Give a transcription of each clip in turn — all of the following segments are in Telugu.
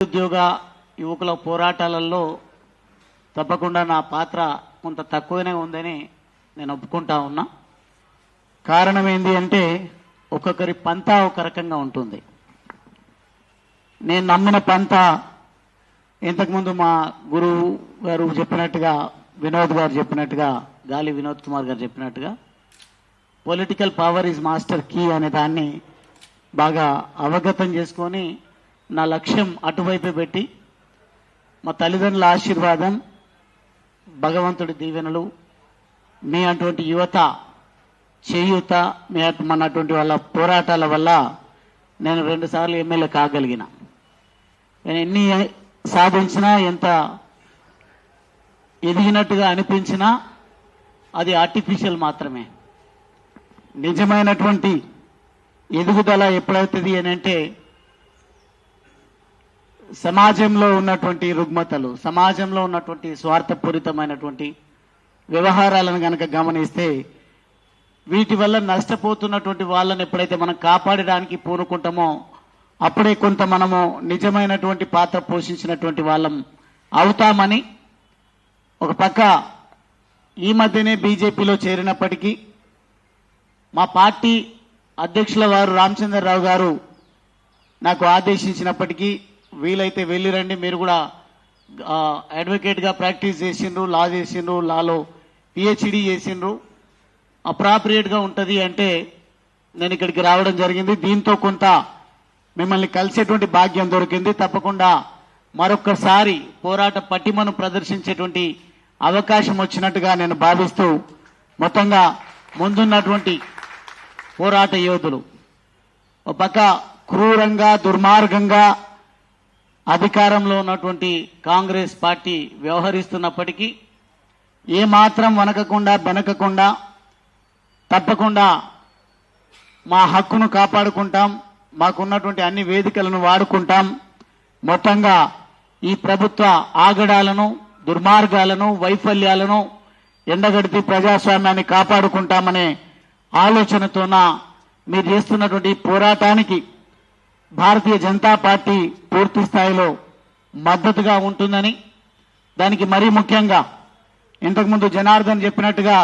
నిరుద్యోగ యువకుల పోరాటాలలో తప్పకుండా నా పాత్ర కొంత తక్కువనే ఉందని నేను ఒప్పుకుంటా ఉన్నా. కారణం ఏంటి అంటే ఒక్కొక్కరి పంత ఒక రకంగా ఉంటుంది. నేను నమ్మిన పంత ఇంతకుముందు మా గురువు గారు చెప్పినట్టుగా వినోద్ గారు చెప్పినట్టుగా గాలి వినోద్ కుమార్ గారు చెప్పినట్టుగా political power is master key అనే దాన్ని బాగా అవగతం చేసుకొని నా లక్ష్యం అటువైపు పెట్టి మా తల్లిదండ్రుల ఆశీర్వాదం భగవంతుడి దీవెనలు మీ అటువంటి యువత చేయూత మీ అటు- మన అటువంటి వాళ్ళ పోరాటాల వల్ల నేను రెండుసార్లు ఎమ్మెల్యే కాగలిగిన. నేను ఎన్ని సాధించినా ఎంత ఎదిగినట్టుగా అనిపించినా అది ఆర్టిఫిషియల్ మాత్రమే. నిజమైనటువంటి ఎదుగుదల ఎప్పుడవుతుంది అని అంటే సమాజంలో ఉన్నటువంటి రుగ్మతలు సమాజంలో ఉన్నటువంటి స్వార్థపూరితమైనటువంటి వ్యవహారాలను కనుక గమనిస్తే వీటి వల్ల నష్టపోతున్నటువంటి వాళ్ళని ఎప్పుడైతే మనం కాపాడడానికి పూనుకుంటామో అప్పుడే కొంత మనము నిజమైనటువంటి పాత్ర పోషించినటువంటి వాళ్ళం అవుతామని ఒక పక్క ఈ మధ్యనే బీజేపీలో చేరినప్పటికీ మా పార్టీ అధ్యక్షుల వారు రామచంద్రరావు గారు నాకు ఆదేశించినప్పటికీ వీలైతే వెళ్ళి రండి. మీరు కూడా అడ్వకేట్గా ప్రాక్టీస్ చేసిండ్రు లా చేసిండ్రు లాలో పిహెచ్డి చేసిండ్రు. అప్రాప్రియేట్గా ఉంటుంది అంటే నేను ఇక్కడికి రావడం జరిగింది. దీంతో కొంత మిమ్మల్ని కలిసేటువంటి భాగ్యం దొరికింది. తప్పకుండా మరొక్కసారి పోరాట పటిమను ప్రదర్శించేటువంటి అవకాశం వచ్చినట్టుగా నేను భావిస్తూ మొత్తంగా ముందున్నటువంటి పోరాట యోధులు. ఒక పక్క క్రూరంగా దుర్మార్గంగా అధికారంలో ఉన్నటువంటి కాంగ్రెస్ పార్టీ వ్యవహరిస్తున్నప్పటికీ ఏమాత్రం వనకకుండా బెనకకుండా తప్పకుండా మా హక్కును కాపాడుకుంటాం మాకున్నటువంటి అన్ని వేదికలను వాడుకుంటాం. మొత్తంగా ఈ ప్రభుత్వ ఆగడాలను దుర్మార్గాలను వైఫల్యాలను ఎండగడిపి ప్రజాస్వామ్యాన్ని కాపాడుకుంటామనే ఆలోచనతోన మీరు చేస్తున్నటువంటి పోరాటానికి భారతీయ జనతా పార్టీ పూర్తి స్థాయిలో మద్దతుగా ఉంటుందని దానికి మరీ ముఖ్యంగా ఇంతకుముందు జనార్దన్ చెప్పినట్టుగా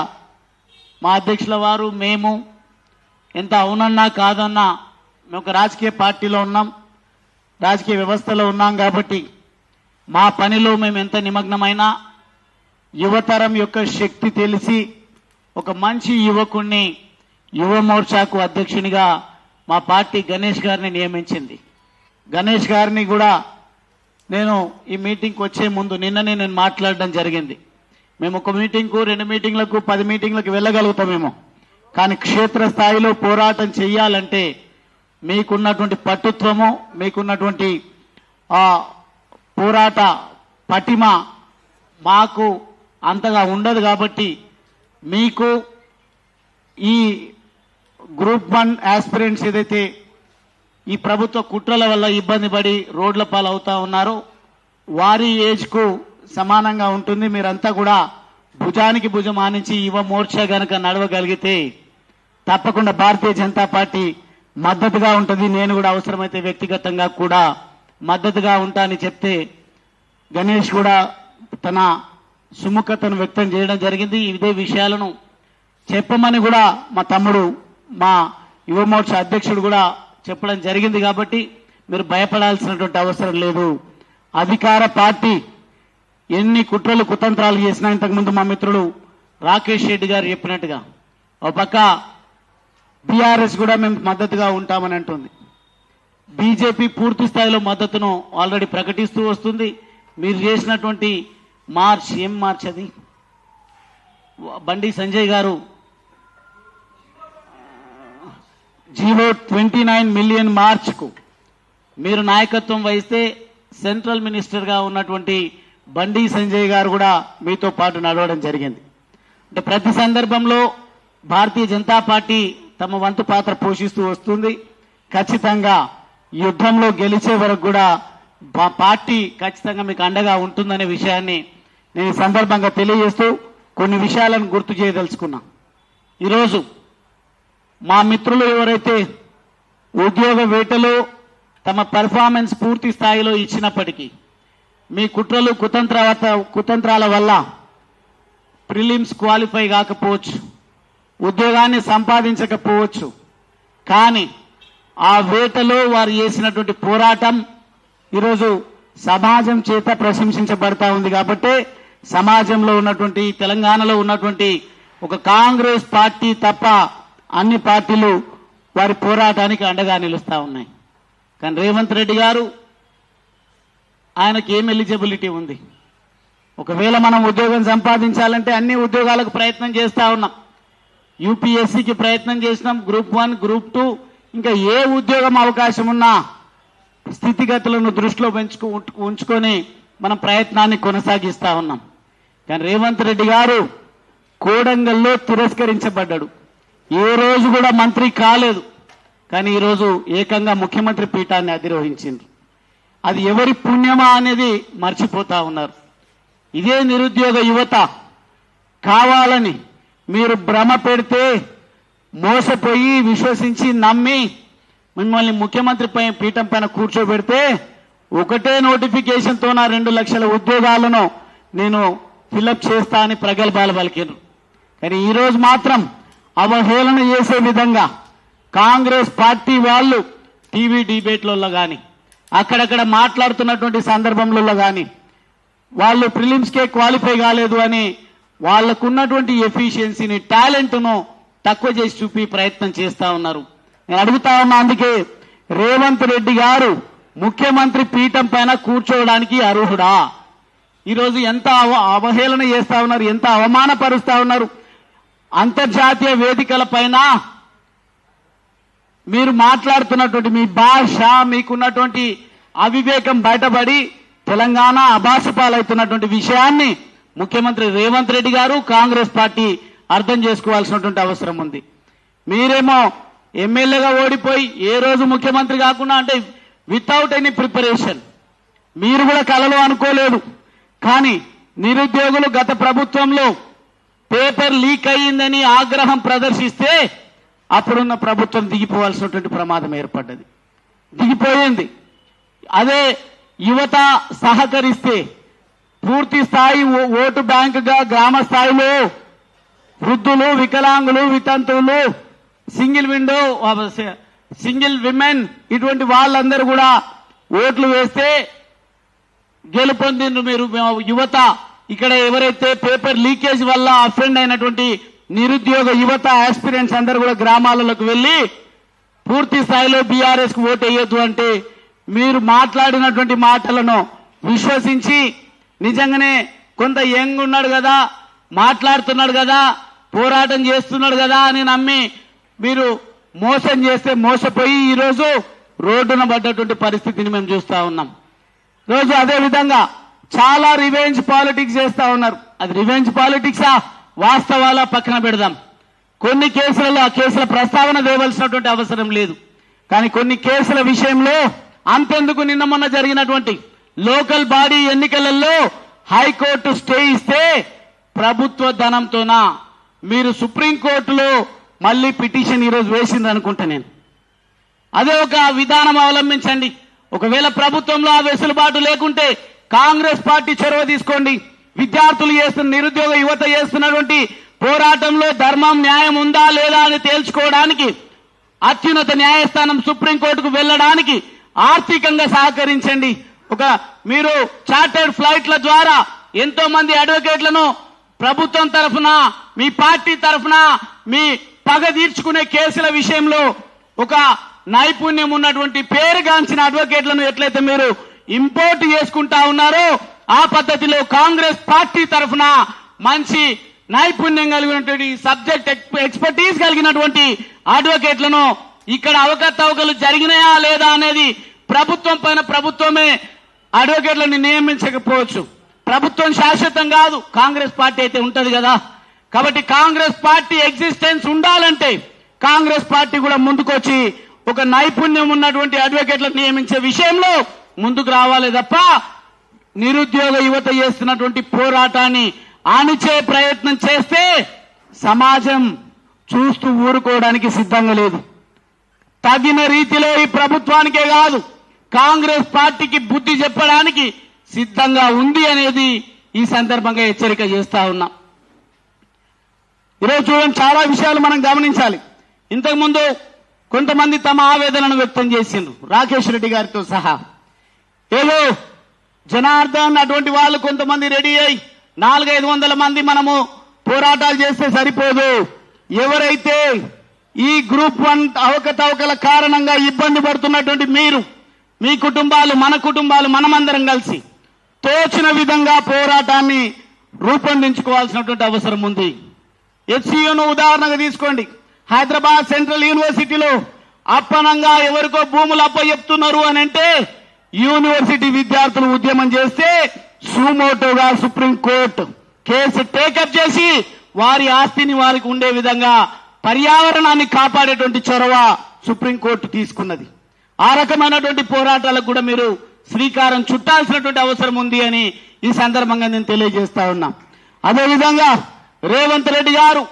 మా అధ్యక్షుల వారు మేము ఎంత అవునన్నా కాదన్నా మేము ఒక రాజకీయ పార్టీలో ఉన్నాం రాజకీయ వ్యవస్థలో ఉన్నాం కాబట్టి మా పనిలో మేము ఎంత నిమగ్నమైనా యువతరం యొక్క శక్తి తెలిసి ఒక మంచి యువకుణ్ణి యువ మోర్చాకు అధ్యక్షునిగా మా పార్టీ గణేష్ గారిని నియమించింది. గణేష్ గారిని కూడా నేను ఈ మీటింగ్కి వచ్చే ముందు నిన్ననే నేను మాట్లాడడం జరిగింది. మేము ఒక మీటింగ్కు రెండు మీటింగ్లకు పది మీటింగ్లకు వెళ్ళగలుగుతామేమో కానీ క్షేత్రస్థాయిలో పోరాటం చేయాలంటే మీకున్నటువంటి పట్టుత్వము మీకున్నటువంటి పోరాట పటిమ మాకు అంతగా ఉండదు కాబట్టి మీకు ఈ గ్రూప్ వన్ యాస్పిరెంట్స్ ఏదైతే ఈ ప్రభుత్వ కుట్రల వల్ల ఇబ్బంది పడి రోడ్ల పాలవుతా ఉన్నారో వారి ఏజ్కు సమానంగా ఉంటుంది. మీరంతా కూడా భుజానికి భుజం ఆనించి యువ మోర్చా గనక నడవగలిగితే తప్పకుండా భారతీయ జనతా పార్టీ మద్దతుగా ఉంటుంది. నేను కూడా అవసరమైతే వ్యక్తిగతంగా కూడా మద్దతుగా ఉంటానని చెప్తే గణేష్ కూడా తన సుముఖతను వ్యక్తం చేయడం జరిగింది. ఇదే విషయాలను చెప్పమని కూడా మా తమ్ముడు మా యువమోర్చా అధ్యక్షుడు కూడా చెప్పడం జరిగింది కాబట్టి మీరు భయపడాల్సినటువంటి అవసరం లేదు. అధికార పార్టీ ఎన్ని కుట్రలు కుతంత్రాలు చేసినా ఇంతకుముందు మా మిత్రుడు రాకేష్ రెడ్డి గారు చెప్పినట్టుగా ఒక పక్క బీఆర్ఎస్ కూడా మేము మద్దతుగా ఉంటామని అంటుంది. బీజేపీ పూర్తి స్థాయిలో మద్దతును ఆల్రెడీ ప్రకటిస్తూ వస్తుంది. మీరు చేసినటువంటి మార్చ్ ఏం మార్చ్ అది? Bandi Sanjay garu GO twenty nine million మార్చ్కు మీరు నాయకత్వం వహిస్తే సెంట్రల్ మినిస్టర్గా ఉన్నటువంటి బండి సంజయ్ గారు కూడా మీతో పాటు నడవడం జరిగింది. అంటే ప్రతి సందర్భంలో భారతీయ జనతా పార్టీ తమ వంతు పాత్ర పోషిస్తూ వస్తుంది. ఖచ్చితంగా యుద్ధంలో గెలిచే వరకు కూడా పార్టీ ఖచ్చితంగా మీకు అండగా ఉంటుందనే విషయాన్ని నేను సందర్భంగా తెలియజేస్తూ కొన్ని విషయాలను గుర్తు చేయదలుచుకున్నా. ఈరోజు మా మిత్రులు ఎవరైతే ఉద్యోగ వేటలో తమ పెర్ఫార్మెన్స్ పూర్తి స్థాయిలో ఇచ్చినప్పటికీ మీ కుట్రలు కుతంత్ర కుతంత్రాల వల్ల ప్రిలిమ్స్ క్వాలిఫై కాకపోవచ్చు ఉద్యోగాన్ని సంపాదించకపోవచ్చు. కానీ ఆ వేటలో వారు చేసినటువంటి పోరాటం ఈరోజు సమాజం చేత ప్రశంసించబడతా ఉంది కాబట్టి సమాజంలో ఉన్నటువంటి తెలంగాణలో ఉన్నటువంటి ఒక కాంగ్రెస్ పార్టీ తప్ప అన్ని పార్టీలు వారి పోరాటానికి అండగా నిలుస్తా ఉన్నాయి. కానీ రేవంత్ రెడ్డి గారు ఆయనకి ఏం ఎలిజిబిలిటీ ఉంది? ఒకవేళ మనం ఉద్యోగం సంపాదించాలంటే అన్ని ఉద్యోగాలకు ప్రయత్నం చేస్తూ ఉన్నాం. యూపీఎస్సీకి ప్రయత్నం చేసినాం గ్రూప్ వన్ గ్రూప్ టూ. ఇంకా ఏ ఉద్యోగం అవకాశం ఉన్నా స్థితిగతులను దృష్టిలో పెంచుకు ఉంచుకొని మనం ప్రయత్నాన్ని కొనసాగిస్తూ ఉన్నాం. కానీ రేవంత్ రెడ్డి గారు కోడంగల్లో తిరస్కరించబడ్డాడు. ఏ రోజు కూడా మంత్రి కాలేదు. కానీ ఈరోజు ఏకంగా ముఖ్యమంత్రి పీఠాన్ని అధిరోహించింది. అది ఎవరి పుణ్యమా అనేది మర్చిపోతా ఉన్నారు. ఇదే నిరుద్యోగ యువత కావాలని మీరు భ్రమ పెడితే మోసపోయి విశ్వసించి నమ్మి మిమ్మల్ని ముఖ్యమంత్రి పై పీఠం పైన కూర్చోబెడితే ఒకటే నోటిఫికేషన్తో నా రెండు లక్షల ఉద్యోగాలను నేను ఫిలప్ చేస్తా అని ప్రగల్భాలు పలికారు కానీ ఈరోజు మాత్రం అవహేళన చేసే విధంగా కాంగ్రెస్ పార్టీ వాళ్ళు టీవీ డిబేట్లలో కానీ అక్కడక్కడ మాట్లాడుతున్నటువంటి సందర్భంలో కానీ వాళ్ళు ప్రిలిమ్స్కే క్వాలిఫై కాలేదు అని వాళ్ళకున్నటువంటి ఎఫిషియన్సీని టాలెంట్ను తక్కువ చేసి చూపి ప్రయత్నం చేస్తా ఉన్నారు. నేను అడుగుతా ఉన్నా అందుకే రేవంత్ రెడ్డి గారు ముఖ్యమంత్రి పీఠం పైన కూర్చోవడానికి అర్హుడా? ఈరోజు ఎంత అవ అవహేళన చేస్తా ఉన్నారు ఎంత అవమానపరుస్తా ఉన్నారు? అంతర్జాతీయ వేదికల పైన మీరు మాట్లాడుతున్నటువంటి మీ భాష మీకున్నటువంటి అవివేకం బయటపడి తెలంగాణ అభాసపాలవుతున్నటువంటి విషయాన్ని ముఖ్యమంత్రి రేవంత్ రెడ్డి గారు కాంగ్రెస్ పార్టీ అర్థం చేసుకోవాల్సినటువంటి అవసరం ఉంది. మీరేమో ఎమ్మెల్యేగా ఓడిపోయి ఏ రోజు ముఖ్యమంత్రి కాకుండా అంటే వితౌట్ ఎనీ ప్రిపరేషన్ మీరు కూడా కలలు అనుకోలేదు. కానీ నిరుద్యోగులు గత ప్రభుత్వంలో పేపర్ లీక్ అయ్యిందని ఆగ్రహం ప్రదర్శిస్తే అప్పుడున్న ప్రభుత్వం దిగిపోవాల్సినటువంటి ప్రమాదం ఏర్పడ్డది. దిగిపోయింది. అదే యువత సహకరిస్తే పూర్తి స్థాయి ఓటు బ్యాంకుగా గ్రామ స్థాయిలో వృద్ధులు వికలాంగులు వితంతువులు సింగిల్ విండో సింగిల్ విమెన్ ఇటువంటి వాళ్ళందరూ కూడా ఓట్లు వేస్తే గెలుపొందిండ్రు మీరు యువత. ఇక్కడ ఎవరైతే పేపర్ లీకేజ్ వల్ల అఫెండ్ అయినటువంటి నిరుద్యోగ యువత ఆస్పిరెంట్స్ అందరు కూడా గ్రామాలలోకి వెళ్ళి పూర్తి స్థాయిలో బీఆర్ఎస్కు ఓటు వేయొద్దు అంటే మీరు మాట్లాడినటువంటి మాటలను విశ్వసించి నిజంగానే కొంత యంగ్ ఉన్నాడు కదా మాట్లాడుతున్నాడు కదా పోరాటం చేస్తున్నాడు కదా అని నమ్మి మీరు మోసం చేస్తే మోసపోయి ఈరోజు రోడ్డున పడ్డటువంటి పరిస్థితిని మేము చూస్తా ఉన్నాం. రోజు అదే విధంగా చాలా రివెంజ్ పాలిటిక్స్ చేస్తా ఉన్నారు. అది రివెంజ్ పాలిటిక్సా వాస్తవాల పక్కన పెడదాం. కొన్ని కేసులలో ఆ కేసుల ప్రస్తావన వేయవలసినటువంటి అవసరం లేదు. కానీ కొన్ని కేసుల విషయంలో అంతెందుకు నిన్న మొన్న జరిగినటువంటి లోకల్ బాడీ ఎన్నికలలో హైకోర్టు స్టే ఇస్తే ప్రభుత్వ ధనంతోనా? మీరు సుప్రీంకోర్టులో మళ్ళీ పిటిషన్ ఈరోజు వేసింది అనుకుంటా నేను. అదే ఒక విధానం అవలంబించండి. ఒకవేళ ప్రభుత్వంలో ఆ వెసులుబాటు లేకుంటే కాంగ్రెస్ పార్టీ చొరవ తీసుకోండి. విద్యార్థులు చేస్తున్న నిరుద్యోగ యువత చేస్తున్నటువంటి పోరాటంలో ధర్మం న్యాయం ఉందా లేదా అని తేల్చుకోవడానికి అత్యున్నత న్యాయస్థానం సుప్రీంకోర్టుకు వెళ్ళడానికి ఆర్థికంగా సహకరించండి. ఒక మీరు చార్టర్డ్ ఫ్లైట్ల ద్వారా ఎంతో మంది అడ్వకేట్లను ప్రభుత్వం తరఫున మీ పార్టీ తరఫున మీ పగ తీర్చుకునే కేసుల విషయంలో ఒక నైపుణ్యం ఉన్నటువంటి పేరుగాంచిన అడ్వకేట్లను ఎట్లయితే మీరు ఇంపోర్ట్ చేసుకుంటా ఉన్నారో. ఆ పద్ధతిలో కాంగ్రెస్ పార్టీ తరఫున మంచి నైపుణ్యం కలిగినటువంటి సబ్జెక్ట్ ఎక్స్పర్టీస్ కలిగినటువంటి అడ్వకేట్లను ఇక్కడ అవకతవకలు జరిగినాయా లేదా అనేది ప్రభుత్వం పైన ప్రభుత్వమే అడ్వకేట్లను నియమించకపోవచ్చు. ప్రభుత్వం శాశ్వతం కాదు. కాంగ్రెస్ పార్టీ అయితే ఉంటది కదా. కాబట్టి కాంగ్రెస్ పార్టీ ఎగ్జిస్టెన్స్ ఉండాలంటే కాంగ్రెస్ పార్టీ కూడా ముందుకొచ్చి ఒక నైపుణ్యం ఉన్నటువంటి అడ్వకేట్లను నియమించే విషయంలో ముందుకు రావాలి తప్ప నిరుద్యోగ యువత చేస్తున్నటువంటి పోరాటాన్ని ఆనిచే ప్రయత్నం చేస్తే సమాజం చూస్తూ ఊరుకోవడానికి సిద్ధంగా లేదు. తగిన రీతిలో ఈ ప్రభుత్వానికే కాదు కాంగ్రెస్ పార్టీకి బుద్ధి చెప్పడానికి సిద్ధంగా ఉంది అనేది ఈ సందర్భంగా హెచ్చరిక చేస్తా ఉన్నాం. ఈరోజు చూడండి చాలా విషయాలు మనం గమనించాలి. ఇంతకుముందు కొంతమంది తమ ఆవేదనను వ్యక్తం చేసిండ్రు. రాకేష్ రెడ్డి గారితో సహా. ఏదో జనార్దన్ అటువంటి వాళ్ళు కొంతమంది రెడీ అయి నాలుగైదు వందల మంది మనము పోరాటాలు చేస్తే సరిపోదు. ఎవరైతే ఈ గ్రూప్ వన్ అవకతవకల కారణంగా ఇబ్బంది పడుతున్నటువంటి మీరు మీ కుటుంబాలు మన కుటుంబాలు మనమందరం కలిసి తోచిన విధంగా పోరాటాన్ని రూపొందించుకోవాల్సినటువంటి అవసరం ఉంది. హెచ్సియును ఉదాహరణగా తీసుకోండి. హైదరాబాద్ సెంట్రల్ యూనివర్సిటీలో అప్పనంగా ఎవరికో భూములు అప్పచెప్తున్నారు అని అంటే యూనివర్సిటీ విద్యార్థులు ఉద్యమం చేస్తే సుమోటోగా సుప్రీంకోర్టు కేసు టేకప్ చేసి వారి ఆస్తిని వారికి ఉండే విధంగా పర్యావరణాన్ని కాపాడేటువంటి చొరవ సుప్రీంకోర్టు తీసుకున్నది. ఆ రకమైనటువంటి పోరాటాలకు కూడా మీరు శ్రీకారం చుట్టాల్సినటువంటి అవసరం ఉంది అని ఈ సందర్భంగా నేను తెలియజేస్తా ఉన్నా. అదేవిధంగా రేవంత్ రెడ్డి గారు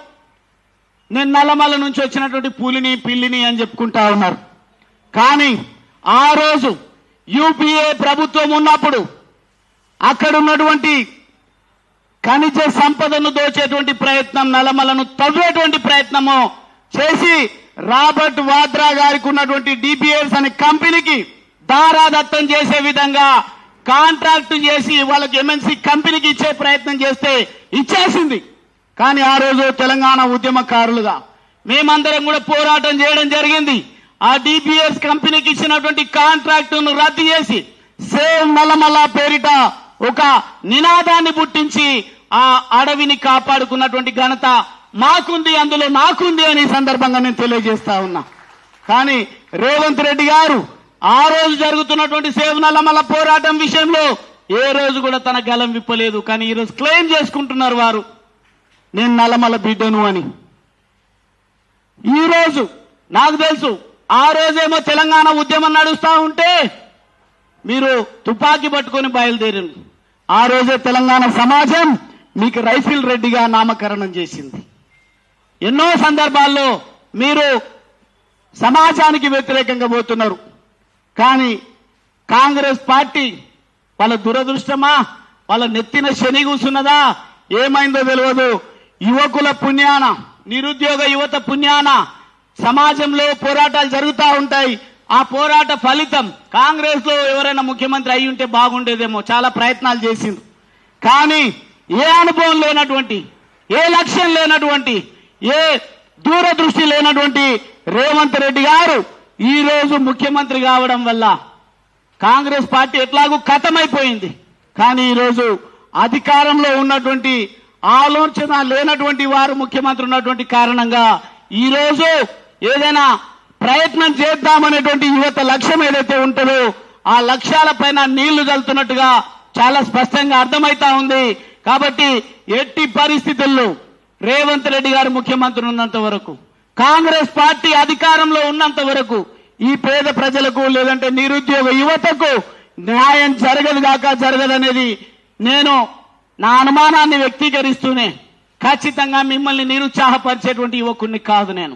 నేను నల్లమల్ల నుంచి వచ్చినటువంటి పులిని పిల్లిని అని చెప్పుకుంటా ఉన్నారు. కానీ ఆ రోజు యూపీఏ ప్రభుత్వం ఉన్నప్పుడు అక్కడ ఉన్నటువంటి ఖనిజ సంపదను దోచేటువంటి ప్రయత్నం నలమలను తవ్వేటువంటి ప్రయత్నము చేసి రాబర్ట్ వాద్రా గారికి ఉన్నటువంటి డిపిఎస్ అనే కంపెనీకి దారాదత్తం చేసే విధంగా కాంట్రాక్ట్ చేసి వాళ్ళకి ఎంఎన్సీ కంపెనీకి ఇచ్చే ప్రయత్నం చేస్తే ఇచ్చేసింది. కానీ ఆ రోజు తెలంగాణ ఉద్యమకారులుగా మేమందరం కూడా పోరాటం చేయడం జరిగింది. ఆ డిపిఎస్ కంపెనీకి ఇచ్చినటువంటి కాంట్రాక్టును రద్దు చేసి సేవ్ నల్లమల్ల పేరిట ఒక నినాదాన్ని పుట్టించి ఆ అడవిని కాపాడుకున్నటువంటి ఘనత మాకుంది అందులో నాకుంది అని సందర్భంగా నేను తెలియజేస్తా ఉన్నా. కానీ రేవంత్ రెడ్డి గారు ఆ రోజు జరుగుతున్నటువంటి సేవ్ నల్లమల్ల పోరాటం విషయంలో ఏ రోజు కూడా తన గలం విప్పలేదు. కానీ ఈ రోజు క్లెయిమ్ చేసుకుంటున్నారు వారు. నేను నల్లమల బిడ్డను అని. ఈ రోజు నాకు తెలుసు ఆ రోజేమో తెలంగాణ ఉద్యమం నడుస్తూ ఉంటే మీరు తుపాకీ పట్టుకొని బయలుదేరింది ఆ రోజే తెలంగాణ సమాజం మీకు రైఫిల్ రెడ్డిగా నామకరణం చేసింది. ఎన్నో సందర్భాల్లో మీరు సమాజానికి వ్యతిరేకంగా పోతున్నారు. కానీ కాంగ్రెస్ పార్టీ వాళ్ళ దురదృష్టమా? వాళ్ళ నెత్తిన శని కూసున్నదా? ఏమైందో తెలియదు యువకుల పుణ్యాన నిరుద్యోగ యువత పుణ్యాన సమాజంలో పోరాటాలు జరుగుతూ ఉంటాయి. ఆ పోరాట ఫలితం కాంగ్రెస్లో ఎవరైనా ముఖ్యమంత్రి అయి ఉంటే బాగుండేదేమో చాలా ప్రయత్నాలు చేసింది కానీ ఏ అనుభవం లేనటువంటి ఏ లక్ష్యం లేనటువంటి ఏ దూరదృష్టి లేనటువంటి రేవంత్ రెడ్డి గారు ఈ రోజు ముఖ్యమంత్రి కావడం వల్ల కాంగ్రెస్ పార్టీ ఎట్లాగూ ఖతమైపోయింది కానీ ఈరోజు అధికారంలో ఉన్నటువంటి ఆలోచన లేనటువంటి వారు ముఖ్యమంత్రి ఉన్నటువంటి కారణంగా ఈరోజు ఏదైనా ప్రయత్నం చేద్దామనేటువంటి యువత లక్ష్యం ఏదైతే ఉంటుందో ఆ లక్ష్యాల పైన నీళ్ళు చల్లుతున్నట్టుగా చాలా స్పష్టంగా అర్థమైతా ఉంది. కాబట్టి ఎట్టి పరిస్థితుల్లో రేవంత్ రెడ్డి గారు ముఖ్యమంత్రి ఉన్నంత వరకు కాంగ్రెస్ పార్టీ అధికారంలో ఉన్నంత వరకు ఈ పేద ప్రజలకు లేదంటే నిరుద్యోగ యువతకు న్యాయం జరగదు కాక జరగదనేది నేను నా అనుమానాన్ని వ్యక్తీకరిస్తూనే ఖచ్చితంగా మిమ్మల్ని నిరుత్సాహపరిచేటువంటి యువకుడిని కాదు నేను.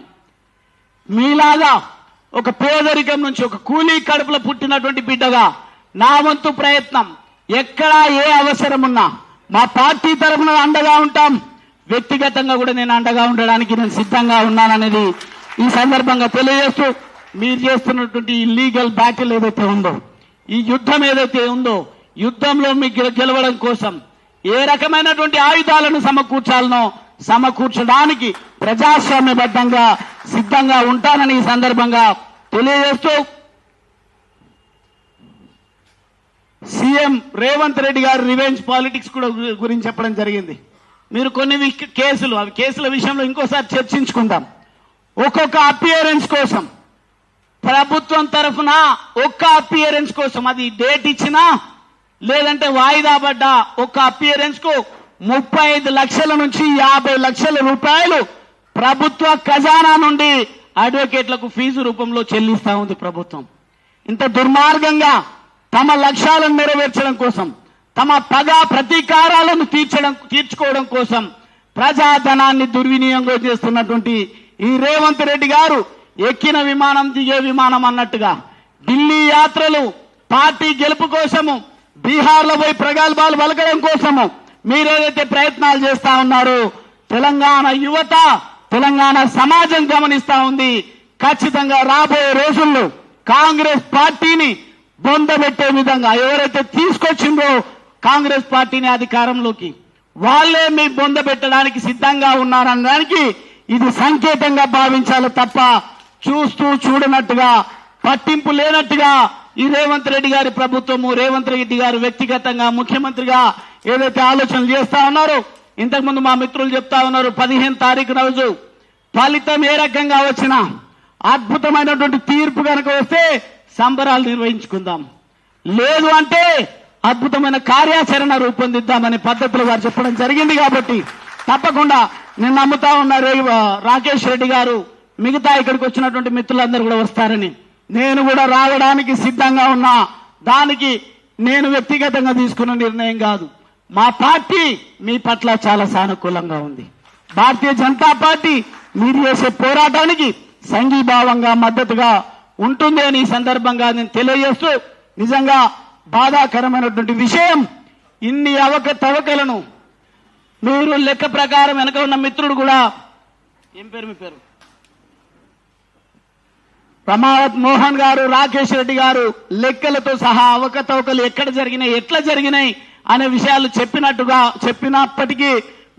మీలాగా ఒక పేదరికం నుంచి ఒక కూలీ కడుపులో పుట్టినటువంటి బిడ్డగా నా వంతు ప్రయత్నం. ఎక్కడా ఏ అవసరం ఉన్నా మా పార్టీ తరఫున అండగా ఉంటాం. వ్యక్తిగతంగా కూడా నేను అండగా ఉండడానికి నేను సిద్ధంగా ఉన్నాననేది ఈ సందర్భంగా తెలియజేస్తూ మీరు చేస్తున్నటువంటి ఈ లీగల్ బ్యాటిల్ ఏదైతే ఉందో ఈ యుద్ధం ఏదైతే ఉందో యుద్ధంలో మీకు గెలవడం కోసం ఏ రకమైనటువంటి ఆయుధాలను సమకూర్చాలనో సమకూర్చడానికి ప్రజాస్వామ్యబద్ధంగా సిద్ధంగా ఉంటానని ఈ సందర్భంగా తెలియజేస్తూ సీఎం రేవంత్ రెడ్డి గారు రివెంజ్ పాలిటిక్స్ కూడా గురించి చెప్పడం జరిగింది. మీరు కొన్ని కేసులు అవి కేసుల విషయంలో ఇంకోసారి చర్చించుకుందాం. ఒక్కొక్క అపియరెన్స్ కోసం ప్రభుత్వం తరఫున ఒక్క అపియరెన్స్ కోసం అది డేట్ ఇచ్చినా లేదంటే వాయిదా పడ్డ ఒక్క అపియరెన్స్కు ముప్పై ఐదు లక్షల నుంచి యాభై లక్షల రూపాయలు ప్రభుత్వ ఖజానా నుండి అడ్వకేట్లకు ఫీజు రూపంలో చెల్లిస్తా ఉంది ప్రభుత్వం. ఇంత దుర్మార్గంగా తమ లక్ష్యాలను నెరవేర్చడం కోసం తమ పగ ప్రతీకారాలను తీర్చడం తీర్చుకోవడం కోసం ప్రజాధనాన్ని దుర్వినియోగం చేస్తున్నటువంటి ఈ రేవంత్ రెడ్డి గారు ఎక్కిన విమానం దిగే విమానం అన్నట్టుగా ఢిల్లీ యాత్రలు పార్టీ గెలుపు కోసము బీహార్లో పోయి ప్రగల్భాలు పలకడం కోసము మీరేదైతే ప్రయత్నాలు చేస్తా ఉన్నారు తెలంగాణ యువత తెలంగాణ సమాజం గమనిస్తా ఉంది. ఖచ్చితంగా రాబోయే రోజుల్లో కాంగ్రెస్ పార్టీని బొందబెట్టే విధంగా ఎవరైతే తీసుకొచ్చిందో కాంగ్రెస్ పార్టీని అధికారంలోకి వాళ్ళే మీ బొంద పెట్టడానికి సిద్ధంగా ఉన్నారనడానికి ఇది సంకేతంగా భావించాలి తప్ప చూస్తూ చూడనట్టుగా పట్టింపు లేనట్టుగా ఈ రేవంత్ రెడ్డి గారి ప్రభుత్వము రేవంత్ రెడ్డి గారు వ్యక్తిగతంగా ముఖ్యమంత్రిగా ఏదైతే ఆలోచనలు చేస్తా ఉన్నారో ఇంతకుముందు మా మిత్రులు చెప్తా ఉన్నారు పదిహేను తారీఖు రోజు ఫలితం ఏ రకంగా వచ్చినా అద్భుతమైనటువంటి తీర్పు కనుక వస్తే సంబరాలు నిర్వహించుకుందాం. లేదు అంటే అద్భుతమైన కార్యాచరణ రూపొందిద్దామనే పద్ధతులు వారు చెప్పడం జరిగింది కాబట్టి తప్పకుండా నేను నమ్ముతా ఉన్న రాకేష్ రెడ్డి గారు మిగతా ఇక్కడికి వచ్చినటువంటి మిత్రులందరూ కూడా వస్తారని. నేను కూడా రావడానికి సిద్ధంగా ఉన్నా. దానికి నేను వ్యక్తిగతంగా తీసుకున్న నిర్ణయం కాదు. మా పార్టీ మీ పట్ల చాలా సానుకూలంగా ఉంది. భారతీయ జనతా పార్టీ మీరు చేసే పోరాటానికి సంఘీభావంగా మద్దతుగా ఉంటుంది అని ఈ సందర్భంగా నేను తెలియజేస్తూ నిజంగా బాధాకరమైనటువంటి విషయం ఇన్ని అవకతవకలను మీరు లెక్క ప్రకారం వెనక ఉన్న మిత్రుడు కూడా ఏం పేరు మీ పేరు? ప్రమావత్ మోహన్ గారు రాకేష్ రెడ్డి గారు లెక్కలతో సహా అవకతవకలు ఎక్కడ జరిగినాయి ఎట్లా జరిగినాయి అనే విషయాలు చెప్పినట్టుగా చెప్పినప్పటికీ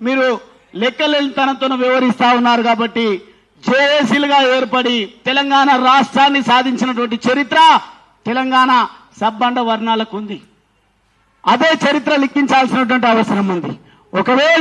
మీరు లెక్కలేనితనంతో వివరిస్తా ఉన్నారు కాబట్టి జేఏసీలుగా ఏర్పడి తెలంగాణ రాష్ట్రాన్ని సాధించినటువంటి చరిత్ర తెలంగాణ సబ్బండ వర్ణాలకు ఉంది. అదే చరిత్ర లిఖించాల్సినటువంటి అవసరం ఉంది. ఒకవేళ